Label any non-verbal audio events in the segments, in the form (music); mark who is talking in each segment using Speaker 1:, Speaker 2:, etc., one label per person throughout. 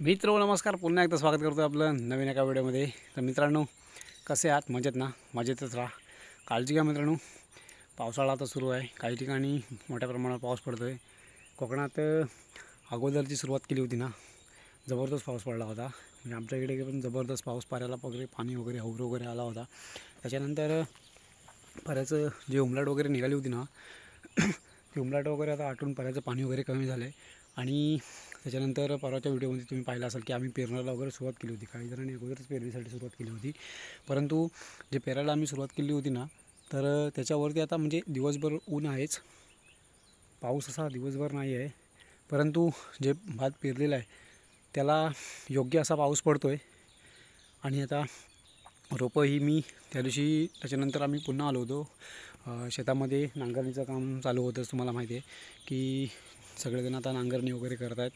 Speaker 1: मित्र नमस्कार. पुन्हा एकदा स्वागत करतो आपलं नवीन एका व्हिडिओमध्ये. तर मित्रांनो कसे आहात? मजेत ना? मजेतच राहा. काळजी घ्या मित्रांनो. पावसाळा आता सुरू आहे. काही ठिकाणी मोठ्या प्रमाणात पाऊस पडतो आहे कोकणात अगोदरची सुरुवात केली होती ना? जबरदस्त पाऊस पडला होता. म्हणजे आमच्या इकडे पण जबरदस्त पाऊस पाऱ्याला वगैरे पाणी वगैरे हौर वगैरे आला होता. त्याच्यानंतर बऱ्याच जे उमलाट वगैरे निघाली होती ना? (clears throat) ती उमलाट वगैरे आता आटून पर्याचं पाणी वगैरे कमी झालं आहे आणि त्याच्यानंतर परवाच्या व्हिडिओमध्ये तुम्ही पाहिलं असाल की आम्ही पेरणाला वगैरे सुरुवात केली होती. काही जणांनी अगोदरच पेरणीसाठी सुरुवात केली होती. परंतु जे पेरायला आम्ही सुरुवात केली होती ना तर त्याच्यावरती आता म्हणजे दिवसभर ऊन आहेच. पाऊस असा दिवसभर नाही आहे. परंतु जे भात पेरलेलं आहे त्याला योग्य असा पाऊस पडतो आहे आणि आता रोपं ही मी त्या दिवशी त्याच्यानंतर आम्ही पुन्हा आलो होतो. शेतामध्ये नांगरणीचं काम चालू होतंच तुम्हाला माहिती आहे की सगळेजण आता नांगरणी वगैरे करत आहेत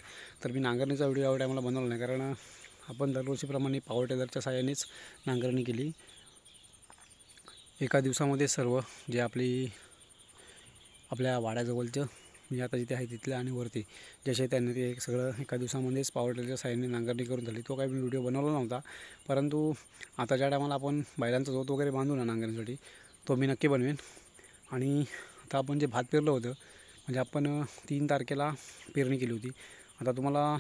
Speaker 1: तर मी नांगरणीचा व्हिडिओ या टायमाला बनवला नाही कारण आपण दरवर्षीप्रमाणे पॉवर टेलरच्या साह्यानेच नांगरणी केली. एका दिवसामध्ये सर्व जे आपली आपल्या वाड्याजवळचं मी आता जिथे आहे तिथल्या आणि वरती जसे त्यांनी ते सगळं एका दिवसामध्येच पॉवर टेलरच्या साहाय्याने नांगरणी करून झाली तो काही मी व्हिडिओ बनवला नव्हता परंतु आता ज्या टायमाला आपण बैलांचा जोत वगैरे बांधू ना नांगरणीसाठी तो मी नक्की बनवेन. आणि आता आपण जे भात पेरलं होतं म्हणजे आपण तीन तारखेला पेरणी केली होती. आता तुम्हाला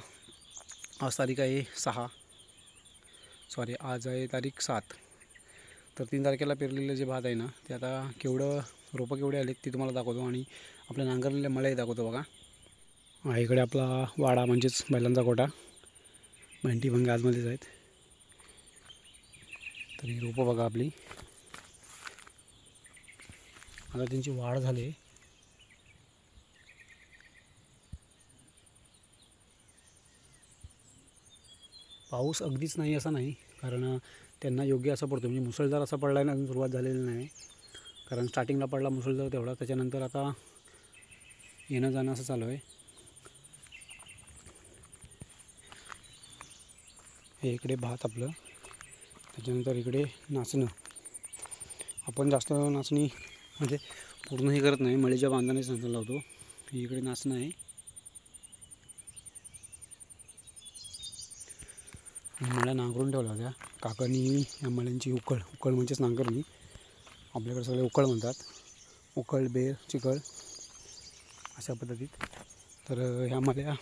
Speaker 1: आज तारीख आहे सहा. सॉरी आज आहे तारीख सात. तर तीन तारखेला पेरलेलं जे भात आहे ना ते आता केवढं रोपं केवढे आलेत ते तुम्हाला दाखवतो आणि आपल्या नांगरलेल्या मळ्याही दाखवतो बघा. हा, इकडे आपला वाडा म्हणजेच बैलांचा गोटा बंटी भंगे आजमध्येच आहेत. तर ही रोपं बघा आपली. आता त्यांची वाढ झाली. पाऊस अगदीच नाही असा नाही कारण त्यांना योग्य असा पडतो म्हणजे मुसळधार असा पडला आहे ना अजून सुरुवात झालेली नाही. कारण स्टार्टिंगला पडला मुसळधार तेवढा. त्याच्यानंतर आता येणं जाणं असं चालू आहे. हे इकडे भात आपलं. त्याच्यानंतर इकडे नाचणं. आपण जास्त नाचणी म्हणजे पूर्ण हे करत नाही. मळीच्या बांधानेच नंतर लावतो. इकडे नाचणं आहे. नांगरून ठेवल्या होत्या काकांनी या उकळ उकळ म्हणजेच नांगरणी. आपल्याकडे सगळे उकळ म्हणतात. उकळ बेर चिकळ अशा पद्धतीत. तर ह्या मल्या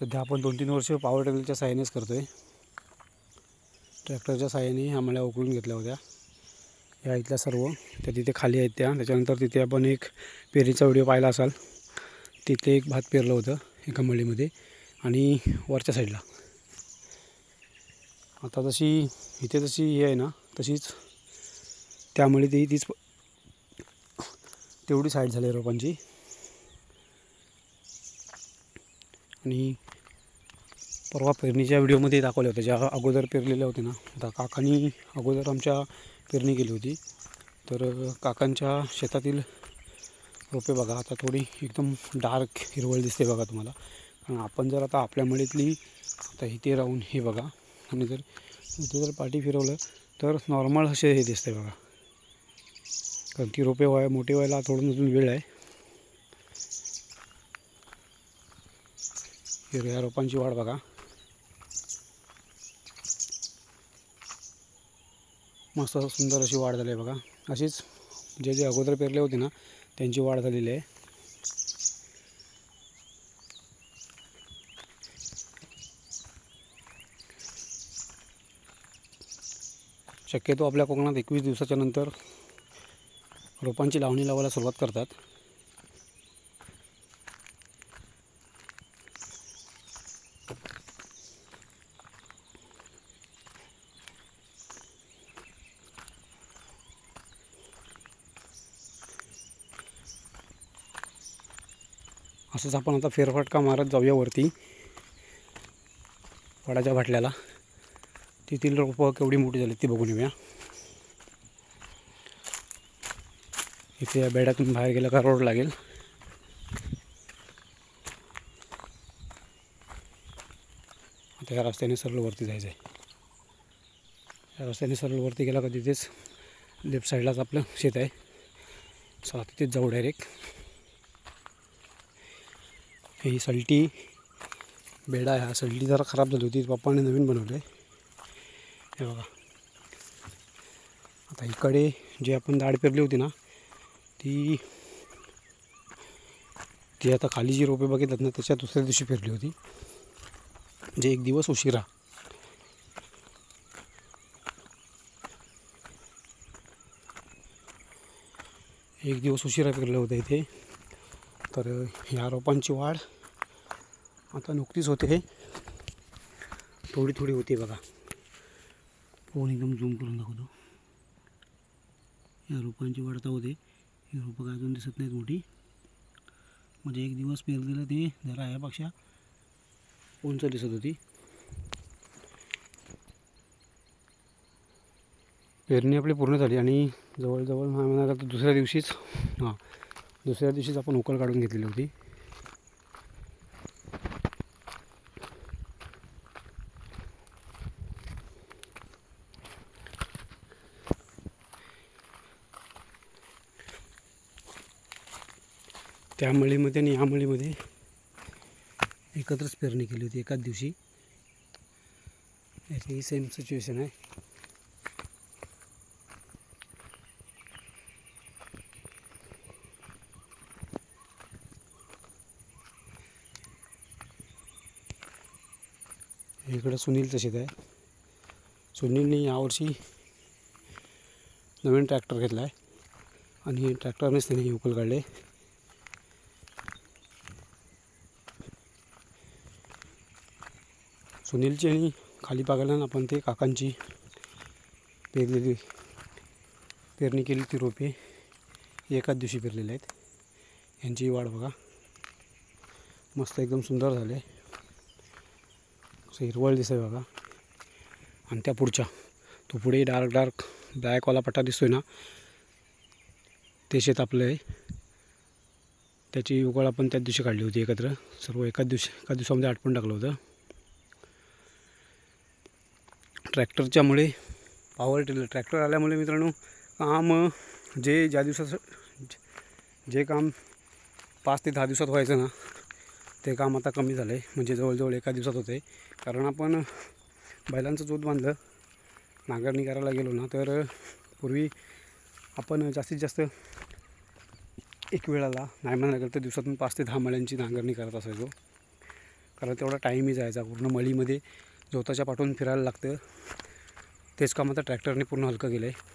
Speaker 1: सध्या आपण दोन तीन वर्ष पॉवर टेबलच्या सहाय्यानेच करतो आहे ट्रॅक्टरच्या सहाय्याने ह्या मल्या उकळून घेतल्या होत्या. या इथल्या सर्व त्या तिथे खाली आहेत त्या. त्याच्यानंतर तिथे आपण एक पेरीचा व्हिडिओ पाहिला असाल. तिथे एक भात पेरलं होतं एका मळीमध्ये आणि वरच्या साईडला आता जशी इथे जशी हे आहे ना तशीच त्यामुळे ती तीच तेवढी साईड झाली आहे रोपांची. आणि परवा पेरणीच्या व्हिडिओमध्ये दाखवले होते ज्या अगोदर पेरलेल्या होते ना आता काकांनी अगोदर आमच्या पेरणी केली होती. तर काकांच्या शेतातील रोपे बघा आता थोडी एकदम डार्क हिरवळ दिसते बघा तुम्हाला. कारण आपण जर आता आपल्या मळीतली आता इथे राहून हे बघा आणि जर इथे जर पाठी फिरवलं तर नॉर्मल असे हे दिसते बघा. कारण ती रोपे व्हाय मोठी व्हायला थोडं अजून वेळ आहे. हिरव्या रोपांची वाढ बघा. मस्त सुंदर अशी वाढ झाली आहे बघा. अशीच जे जे अगोदर पेरले होते ना त्यांची वाढ झालेली आहे. शक्यतो आपल्या कोकणात एकवीस दिवसाच्या नंतर रोपांची लावणी लावायला सुरुवात करतात. असंच आपण आता फेरफटका मारत जाऊया वरती. वडाच्या भाटल्याला तेथील रोपं केवढी मोठी झाली ती बघून येऊया. इथे या बेड्यातून बाहेर गेलं का रोड लागेल. आता या रस्त्याने सरळ वरती जायचं आहे या रस्त्याने सरळ वरती गेला का तिथेच लेफ्ट साईडलाच आपलं शेत आहे. चला तिथेच जाऊ डायरेक्ट ही सलटी बेडा आहे हा सल्टी जरा खराब झाली होती पप्पाने नवीन बनवले हे बघा. आता इकडे जे आपण दाढ पेरली होती ना ती ती आता खाली जी रोपे बघितल्यात ना त्याच्या दुसऱ्या दिवशी पेरली होती. जे एक दिवस उशिरा. एक दिवस उशिरा पेरलं होतं इथे. तर ह्या रोपांची वाढ आता नुकतीच होते. थोडी थोडी होती बघा. फोन एकदम झूम करून दाखवतो. या रोपांची वाढता होते. ही रोपं काय अजून दिसत नाहीत मोठी. म्हणजे एक दिवस पेरलेलं ते जरा यापेक्षा उंच दिसत होती. पेरणी आपली पूर्ण झाली आणि जवळजवळ नाही म्हणाला तर दुसऱ्या दिवशीच हां दुसऱ्या दिवशीच आपण उकल काढून घेतलेली होती. त्या मळीमध्ये आणि या मळीमध्ये एकत्रच पेरणी केली होती एकाच दिवशी. याची सेम सिच्युएशन आहे. इकडं सुनील तसेच आहे. सुनीलने यावर्षी नवीन ट्रॅक्टर घेतला आहे आणि ट्रॅक्टरनेच त्याने उकल काढले. सुनीलची आणि खाली पागायला आपण ते काकांची पेरलेली पेरणी केली ती रोपे. एकाच दिवशी पेरलेले आहेत. यांची वाढ बघा. मस्त एकदम सुंदर झाले. असं हिरवळ दिसत आहे बघा. आणि त्या पुढच्या. तो पुढे डार्क डार्क ब्लॅकवाला पट्टा दिसतोय ना. ते शेत आपलं आहे. त्याची उकळ आपण त्याच दिवशी काढली होती एकत्र. सर्व एकाच दिवशी एका दिवसामध्ये आटपून टाकलं होतं. ट्रॅक्टरच्यामुळे पॉवर टिलर ट्रॅक्टर आल्यामुळे मित्रांनो काम जे ज्या दिवसात जे काम पाच ते दहा दिवसात व्हायचं ना ते काम आता कमी झालं आहे म्हणजे जवळजवळ एका दिवसात होते कारण आपण बैलांचं जोत बांधलं नांगरणी करायला गेलो ना तर पूर्वी आपण जास्तीत जास्त एक वेळाला नाही म्हणायला गेलं तर दिवसातून पाच ते दहा मळ्यांची नांगरणी करत असायचो. कारण तेवढा टाईमही जायचा पूर्ण मळीमध्ये. जोताच्या पाठवून फिरायला लागतं. तेच काम आता ट्रॅक्टरने पूर्ण हलकं केलं आहे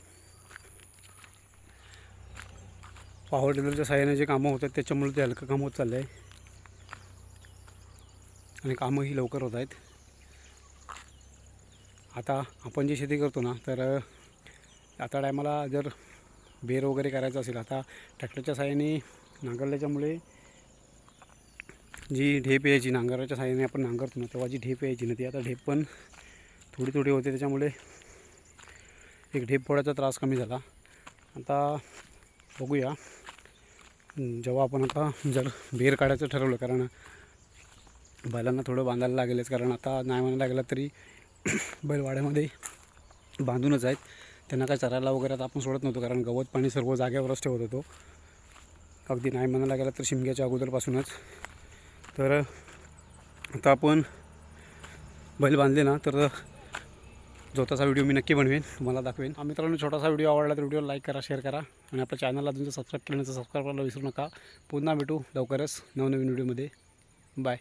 Speaker 1: पॉवर टिलरच्या साह्याने जे कामं होतात त्याच्यामुळे ते हलकं काम होत चाललं आहे आणि कामंही लवकर होत आहेत. आता आपण जी शेती करतो ना तर आता टायमाला जर बेर वगैरे करायचं असेल आता ट्रॅक्टरच्या साह्याने नांगरल्याच्यामुळे जी ढेप यायची नांगराच्या साह्याने आपण नांगरतो ना तेव्हा जी ढेप यायची ना ती आता ढेप पण थोडी थोडी होते त्याच्यामुळे एक ढेप फोडायचा त्रास कमी झाला. आता बघूया. जेव्हा आपण आता जर बेर काढायचं ठरवलं कारण बैलांना थोडं बांधायला लागेलच कारण आता नाही म्हणायला लागला तरी बैलवाड्यामध्ये बांधूनच आहेत. त्यांना काय चरायला वगैरे आता आपण सोडत नव्हतो कारण गवत पाणी सर्व जागेवरच ठेवत होतो. अगदी नाही म्हणायला गेलं तर शिमग्याच्या अगोदरपासूनच. तर आता आपण बैल बांधले ना तर जोताचा व्हिडिओ मी नक्की बनवेन तुम्हाला दाखवेन. हा मित्रांनो छोटासा व्हिडिओ आवडला तर व्हिडिओ लाईक करा शेअर करा आणि आपल्या चॅनलला तुमचं सबस्क्राईब केलं सबस्क्राईब करायला विसरू नका. पुन्हा भेटू लवकरच नवनवीन व्हिडिओमध्ये. बाय.